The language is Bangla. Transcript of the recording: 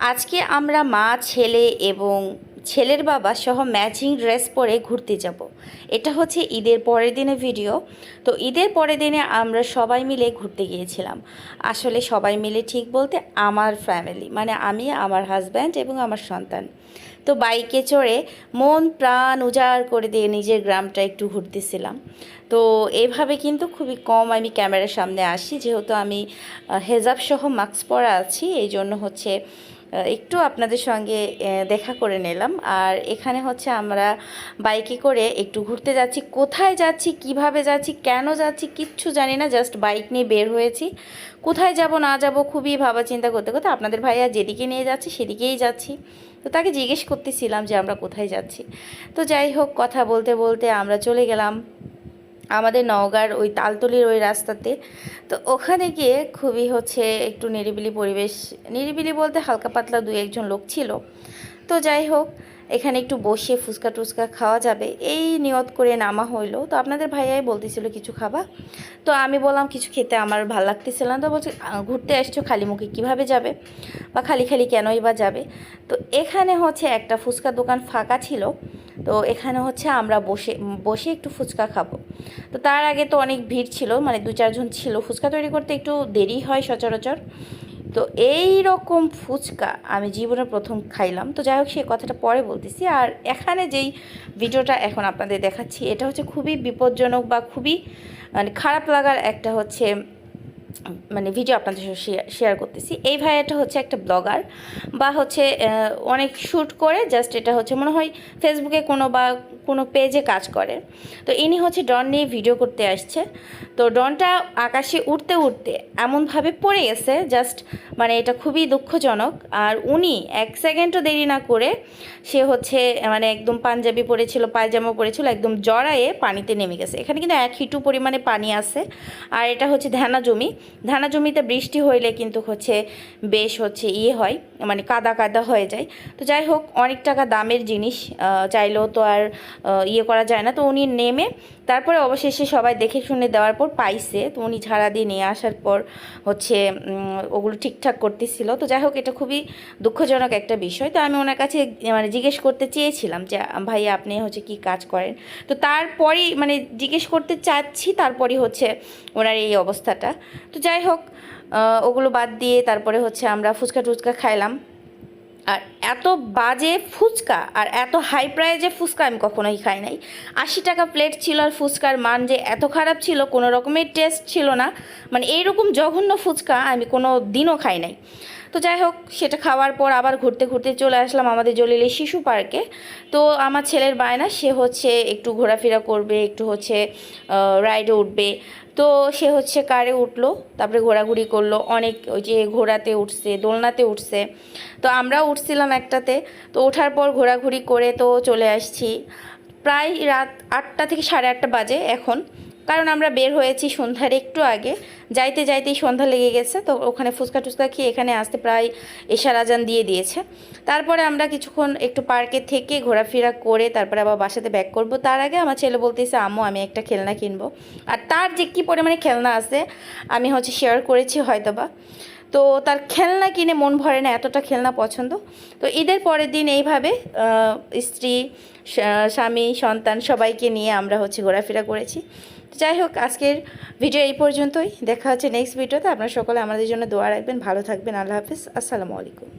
আজকে আমরা মা, ছেলে এবং ছেলের বাবা সহ ম্যাচিং ড্রেস পরে ঘুরতে যাব। এটা হচ্ছে ঈদের পরের দিনে ভিডিও তো ঈদের পরের দিনে আমরা সবাই মিলে ঘুরতে গিয়েছিলাম। আসলে সবাই মিলে ঠিক বলতে আমার ফ্যামিলি মানে আমি, আমার হাজব্যান্ড এবং আমার সন্তান। তো বাইকে চড়ে মন প্রাণ উজাড় করে দিয়ে নিজের গ্রামটা একটু ঘুরতেছিলাম। তো এইভাবে কিন্তু খুবই কম আমি ক্যামেরার সামনে আসি, যেহেতু আমি হেজাবসহ মাস্ক পরা আছি এই জন্য হচ্ছে একটু আপনাদের সঙ্গে দেখা করে নিলাম। আর এখানে হচ্ছে আমরা বাইকে করে একটু ঘুরতে যাচ্ছি। কোথায় যাচ্ছি, কীভাবে যাচ্ছি, কেন যাচ্ছি কিচ্ছু জানি না, জাস্ট বাইক নিয়ে বের হয়েছি। কোথায় যাব, না যাব খুবই ভাবা চিন্তা করতে করতে আপনাদের ভাইয়া যেদিকে নিয়ে যাচ্ছে সেদিকেই যাচ্ছি। তো তাকে জিজ্ঞেস করতেছিলাম যে আমরা কোথায় যাচ্ছি। তো যাই হোক, কথা বলতে বলতে আমরা চলে গেলাম। আমাদের নওগাঁর ওই তালতলির ওই রাস্তাতে। তো ওখানে গিয়ে খুবই হচ্ছে একটু নিরিবিলি পরিবেশ, নিরিবিলি বলতে হালকা পাতলা দু একজন লোক ছিল। তো যাই হোক এখানে একটু বসে ফুচকা টুচকা খাওয়া যাবে। এই নিয়ত করে নামা হইল। তো আপনাদের ভাইয়াই বলতেছিল কিছু খাবা। তো আমি বললাম, কিছু খেতে আমার ভালো লাগতেছিল না। তো বলছি ঘুরতে আসছো খালি মুখে কীভাবে যাবে? বা খালি খালি কেনই বা যাবে? তো এখানে হচ্ছে একটা ফুচকা দোকান ফাঁকা ছিল। তো এখানে হচ্ছে আমরা বসে বসে একটু ফুচকা খাব। তো তার আগে তো অনেক ভিড় ছিল। মানে দু চারজন ছিল। ফুচকা তৈরি করতে একটু দেরি হয় সচরাচর। তো এই রকম ফুচকা আমি জীবনে প্রথম খাইলাম। তো যাই হোক সে কথাটা পরে বলতেছি। আর এখানে যেই ভিডিওটা এখন আপনাদের দেখাচ্ছি, এটা হচ্ছে খুবই বিপজ্জনক বা খুবই মানে খারাপ লাগার একটা হচ্ছে মানে ভিডিও আপনাদের সাথে শেয়ার করতেছি। এই ভাইয়াটা হচ্ছে একটা ব্লগার বা হচ্ছে অনেক শ্যুট করে জাস্ট এটা হচ্ছে মনে হয় ফেসবুকে কোনো বা কোনো পেজে কাজ করে। তো ইনি হচ্ছে ডন নিয়ে ভিডিও করতে আসছে। তো ডনটা আকাশে উঠতে উঠতে এমনভাবে পড়ে গেছে জাস্ট মানে এটা খুবই দুঃখজনক। আর উনি এক সেকেন্ডও দেরি না করে সে হচ্ছে মানে একদম পাঞ্জাবি পরেছিল, পায়জামা পরেছিল, একদম জড়ায়ে পানিতে নেমে গেছে। এখানে কিন্তু এক হিটু পরিমাণে পানি আছে। আর এটা হচ্ছে ধ্যানা জমি। ধানা জমিতে বৃষ্টি হইলে কিন্তু হচ্ছে বেশ হচ্ছে ইয়ে হয় মানে কাদা কাদা হয়ে যায়। তো যাই হোক, অনেক টাকা দামের জিনিস চাইলেও তো আর ইয়ে করা যায় না। তো উনি নেমে তারপরে অবশেষে সবাই দেখে শুনে দেওয়ার পর পাইছে। তো উনি ঝাড়া দিয়ে নিয়ে আসার পর হচ্ছে ওগুলো ঠিকঠাক করতেছিল। তো যাই হোক, এটা খুবই দুঃখজনক একটা বিষয়। তো আমি ওনার কাছে মানে জিজ্ঞেস করতে চেয়েছিলাম যে ভাই আপনি হচ্ছে কি কাজ করেন? তো তারপরেই মানে জিজ্ঞেস করতে চাচ্ছি, তারপরই হচ্ছে ওনার এই অবস্থাটা। তো যাই হোক ওগুলো বাদ দিয়ে তারপরে হচ্ছে আমরা ফুচকা টুচকা খাইলাম। আর এত বাজে ফুচকা আর এত হাই প্রাইজে ফুচকা আমি কখনোই খাই নাই। আশি টাকা প্লেট ছিল আর ফুচকার মান যে এত খারাপ ছিল, কোনো রকমের টেস্ট ছিল না। মানে এইরকম জঘন্য ফুচকা আমি কোনো দিনও খাই নাই। তো যাই হোক, সেটা খাওয়ার পর আবার ঘুরতে ঘুরতে চলে আসলাম আমাদের জলিলের শিশু পার্কে। তো আমার ছেলের বায়না, সে হচ্ছে একটু ঘোরাফেরা করবে, একটু হচ্ছে রাইডে উঠবে। তো সে হচ্ছে কারে উঠল, তারপরে ঘোরাঘুরি করল, অনেক ওই যে ঘোড়াতে উঠছে, দোলনাতে উঠছে। তো আমরাও উঠছিলাম একটাতে। তো ওঠার পর ঘোরাঘুরি করে তো চলে আসছি। প্রায় রাত আটটা থেকে সাড়ে আটটা বাজে এখন। কারণ আমরা বের হয়েছি সন্ধ্যার একটু আগে। যাইতে যাইতেই সন্ধ্যা লেগে গেছে, তো ওখানে ফুচকা টুচকা খেয়ে এখানে আসতে প্রায় এশার আজান দিয়ে দিয়েছে। তারপরে আমরা কিছুক্ষণ একটু পার্কে থেকে ঘোরাফেরা করে তারপরে আবার বাসাতে ব্যাক করব। তার আগে আমার ছেলে বলতেছে, আম্মু, আমি একটা খেলনা কিনবো। আর তার যে কী পরিমাণে খেলনা আছে, আমি হচ্ছে শেয়ার করেছি হয়তোবা। তো তার খেলনা কিনে মন ভরে না, এতটা খেলনা পছন্দ। তো ঈদের পরের দিন এইভাবে স্ত্রী স্বামী, সন্তান সবাইকে নিয়ে আমরা হচ্ছে ঘোরাফেরা করেছি। যাই হোক, আজকের ভিডিও এই পর্যন্তই। দেখা হচ্ছে নেক্সট ভিডিওতে আপনারা সকলে আমাদের জন্য দোয়া রাখবেন, ভালো থাকবেন। আল্লাহ হাফিজ। আসসালামু আলাইকুম।